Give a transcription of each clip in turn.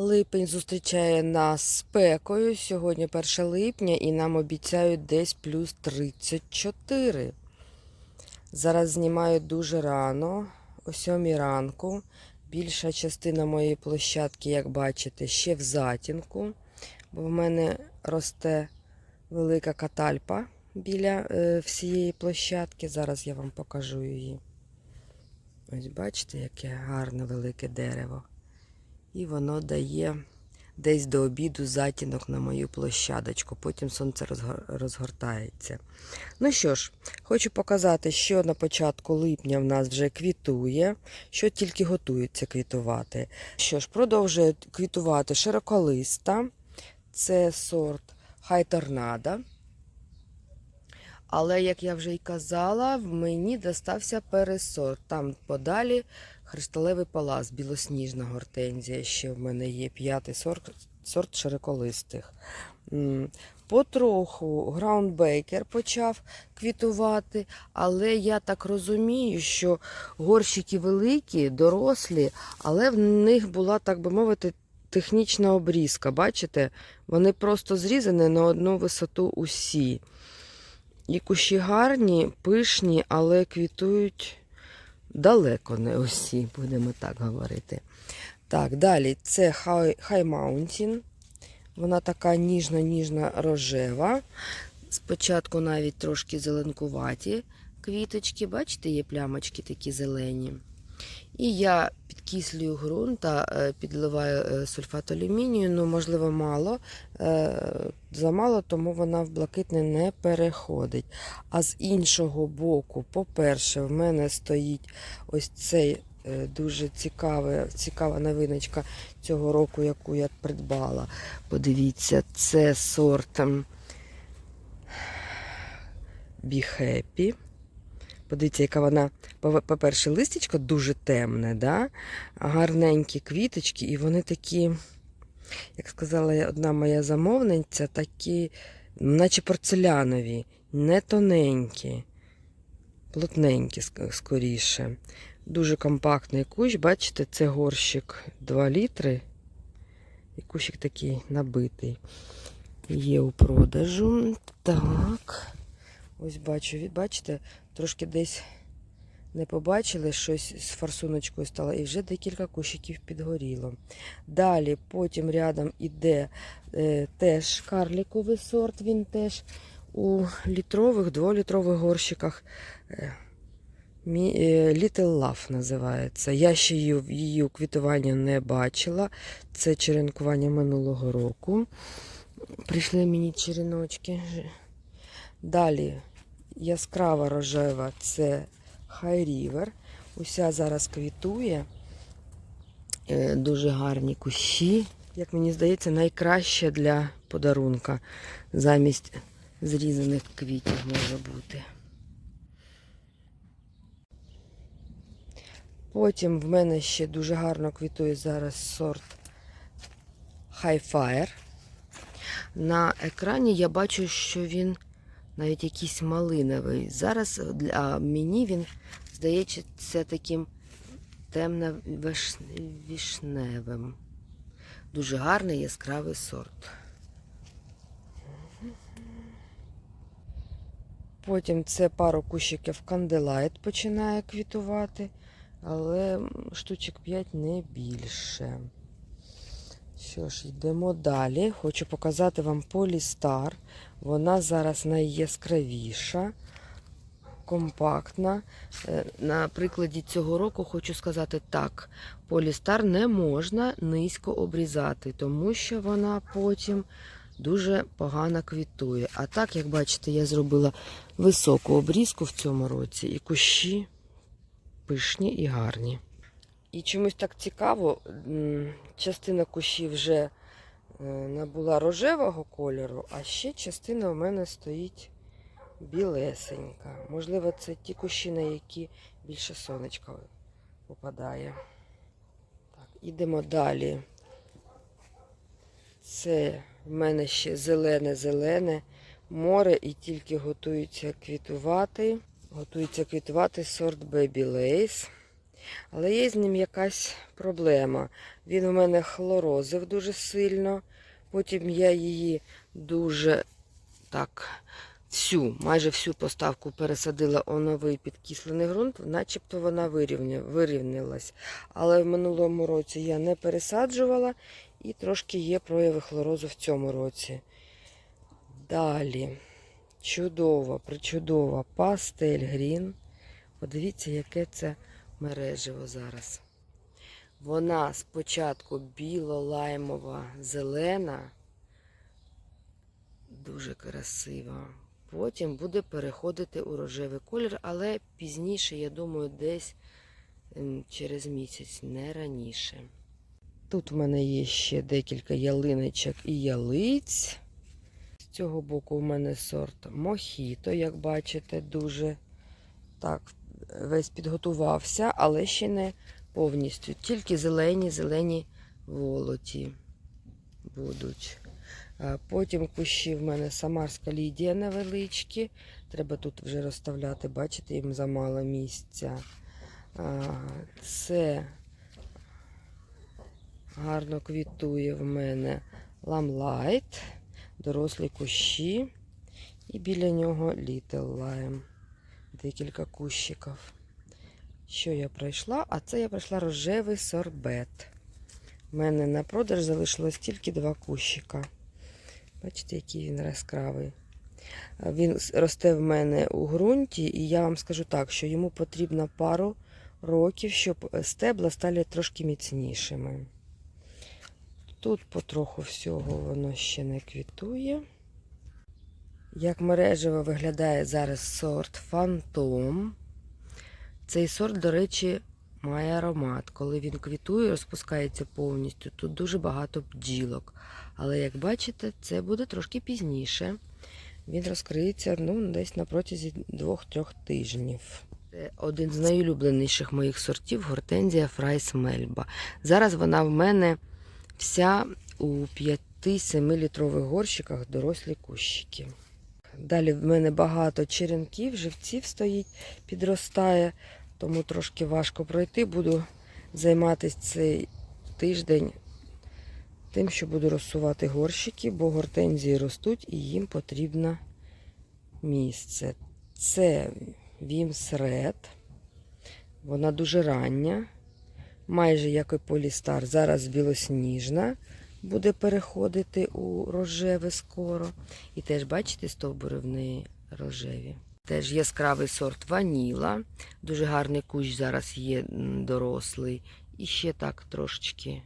Липень зустрічає нас спекою. Сьогодні 1 липня і нам обіцяють десь плюс 34. Зараз знімаю дуже рано, о 7 ранку. Більша частина моєї площадки, як бачите, ще в затінку, бо в мене росте велика катальпа біля е, всієї площадки. Зараз я вам покажу її. Ось бачите, яке гарне велике дерево. І воно дає десь до обіду затінок на мою площадочку. Потім сонце розгортається. Ну що ж, хочу показати, що на початку липня в нас вже квітує, що тільки готується квітувати. Що ж, продовжує квітувати широколиста. Це сорт Хай Торнадо. Але, як я вже й казала, мені достався пересорт. Там подалі Христалевий палас, білосніжна гортензія. Ще в мене є п'ятий сорт, сорт широколистих. Потроху Граундбейкер почав квітувати, але я так розумію, що горщики великі, дорослі, але в них була, так би мовити, технічна обрізка. Бачите, вони просто зрізані на одну висоту усі. І кущі гарні, пишні, але квітують далеко не усі, будемо так говорити. Так, далі це High, Mountain. Вона така ніжна-ніжна рожева. Спочатку навіть трошки зеленкуваті квіточки. Бачите, є плямочки такі зелені. І я підкислюю ґрунт та е, підливаю е, сульфат алюмінію, ну, можливо, мало. Е, Замало, тому вона в блакитне не переходить. А з іншого боку, по-перше, в мене стоїть ось цей дуже цікаве, цікава новиночка цього року, яку я придбала. Подивіться, це сорт Be Happy. Подивіться, яка вона, по- по-перше, листячко дуже темне, да? гарненькі квіточки, і вони такі, як сказала одна моя замовниця, такі, наче порцелянові, не тоненькі, плотненькі скоріше. Дуже компактний кущ, бачите, це горщик 2 літри. І кущик такий набитий. Є у продажу. Так. Ось бачу, бачите, трошки десь не побачили, щось з форсуночкою стало, і вже декілька кущиків підгоріло. Далі, потім рядом іде е, теж карліковий сорт, він теж у літрових, дволітрових горщиках. Е, е, Little Love називається. Я ще її, її квітування не бачила. Це черенкування минулого року. Прийшли мені череночки. Далі яскрава рожева це High River. Уся зараз квітує. Е, Дуже гарні кущі. Як мені здається, найкраще для подарунка замість зрізаних квітів може бути. Потім в мене ще дуже гарно квітує зараз сорт High Fire. На екрані я бачу, що він навіть якийсь малиновий. Зараз для мені він здається таким темно-вишневим. Дуже гарний яскравий сорт. Потім це пару кущиків канделайт починає квітувати, але штучок 5 не більше. Що ж, йдемо далі. Хочу показати вам Полістар. Вона зараз найяскравіша, компактна. Е, На прикладі цього року хочу сказати так: Полістар не можна низько обрізати, тому що вона потім дуже погано квітує. А так, як бачите, я зробила високу обрізку в цьому році, і кущі пишні і гарні. І чомусь так цікаво, частина кущів вже е, набула рожевого кольору, а ще частина у мене стоїть білесенька. Можливо, це ті кущі, на які більше сонечка попадає. Так, ідемо далі. Це в мене ще зелене-зелене море і тільки готується квітувати. Готується квітувати сорт Baby Lace. Але є з ним якась проблема. Він у мене хлорозив дуже сильно. Потім я її дуже так, всю, майже всю поставку пересадила у новий підкислений ґрунт, начебто вона вирівня, вирівнялась. Але в минулому році я не пересаджувала і трошки є прояви хлорозу в цьому році. Далі. Чудова, причудова пастель грін. Подивіться, яке це мережево зараз. Вона спочатку біло-лаймова зелена, дуже красива. Потім буде переходити у рожевий колір, але пізніше, я думаю, десь ем, через місяць, не раніше. Тут в мене є ще декілька ялиночок і ялиць. З цього боку в мене сорт Мохіто, як бачите, дуже так весь підготувався, але ще не повністю. Тільки зелені, зелені волоті будуть. Потім кущі в мене самарська лідія невеличкі. Треба тут вже розставляти, бачите, їм замало місця. Це гарно квітує в мене ламлайт, дорослі кущі. І біля нього Little Lime. Декілька кущиків. Що я пройшла? А це я пройшла рожевий сорбет. У мене на продаж залишилось тільки два кущика. Бачите, який він яскравий. Він росте в мене у ґрунті, і я вам скажу так, що йому потрібно пару років, щоб стебла стали трошки міцнішими. Тут потроху всього воно ще не квітує. Як мережево виглядає зараз сорт Фантом. Цей сорт, до речі, має аромат. Коли він квітує, розпускається повністю. Тут дуже багато бджілок. Але як бачите, це буде трошки пізніше. Він розкриється ну, десь на протязі 2-3 тижнів. Це один з найулюбленіших моїх сортів гортензія Фрайс Мельба. Зараз вона в мене вся у 5-7 літрових горщиках дорослі кущики. Далі в мене багато черенків, живців стоїть, підростає, тому трошки важко пройти. Буду займатися цей тиждень тим, що буду розсувати горщики, бо гортензії ростуть і їм потрібно місце. Це Вімс Ред. Вона дуже рання, майже як і Полістар. Зараз білосніжна буде переходити у рожеве скоро. І теж, бачите, стовбури в рожеві. Теж яскравий сорт ваніла. Дуже гарний кущ зараз є дорослий. І ще так трошечки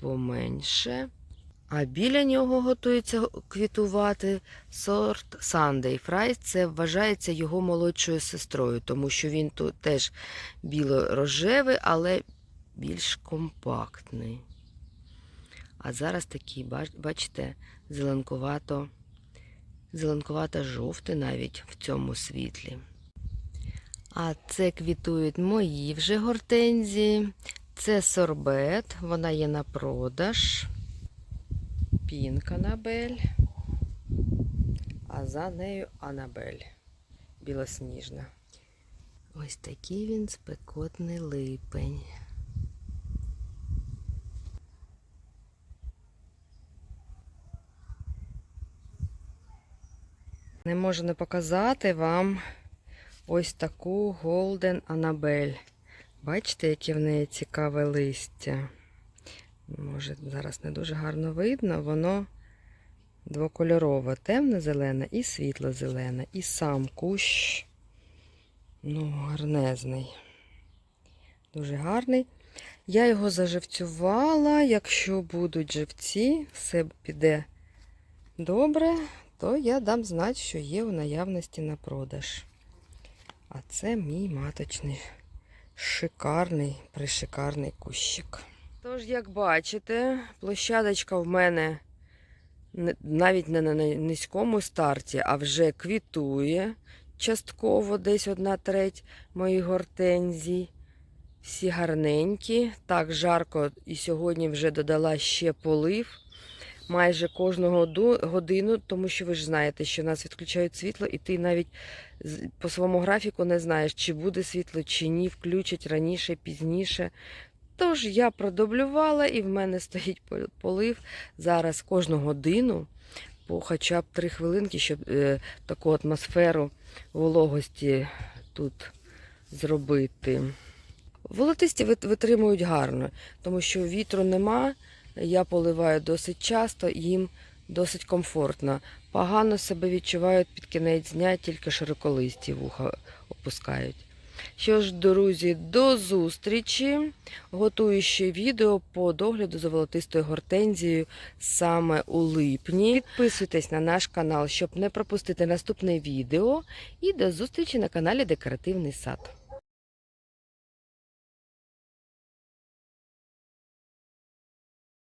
поменше. А біля нього готується квітувати сорт Sunday Fries. Це вважається його молодшою сестрою, тому що він тут теж біло-рожевий, але більш компактний. А зараз такий, бачите, зеленкувато, зеленкувато жовтий навіть в цьому світлі. А це квітують мої вже гортензії. Це сорбет, вона є на продаж. Пінка Анабель. А за нею Анабель. Білосніжна. Ось такий він спекотний липень. Не можу не показати вам ось таку Golden Annabelle. Бачите, яке в неї цікаве листя. Може, зараз не дуже гарно видно, воно двокольорове, темне-зелене і світло-зелене. І сам кущ ну, гарнезний. Дуже гарний. Я його заживцювала. Якщо будуть живці, все піде добре, то я дам знати, що є у наявності на продаж. А це мій маточний шикарний, пришикарний кущик. Тож, як бачите, площадочка в мене навіть не на низькому старті, а вже квітує частково, десь одна треть моїх гортензій. Всі гарненькі. Так, жарко, і сьогодні вже додала ще полив. Майже кожного годину, тому що ви ж знаєте, що нас відключають світло, і ти навіть по своєму графіку не знаєш, чи буде світло, чи ні, включать раніше, пізніше. Тож я продублювала, і в мене стоїть полив зараз кожну годину по хоча б 3 хвилинки, щоб е, таку атмосферу вологості тут зробити. Волотисті витримують гарно, тому що вітру нема. Я поливаю досить часто, їм досить комфортно. Погано себе відчувають під кінець дня, тільки широколисті вуха опускають. Що ж, друзі, до зустрічі. Готую ще відео по догляду за волотистою гортензією саме у липні. Підписуйтесь на наш канал, щоб не пропустити наступне відео. І до зустрічі на каналі Декоративний сад.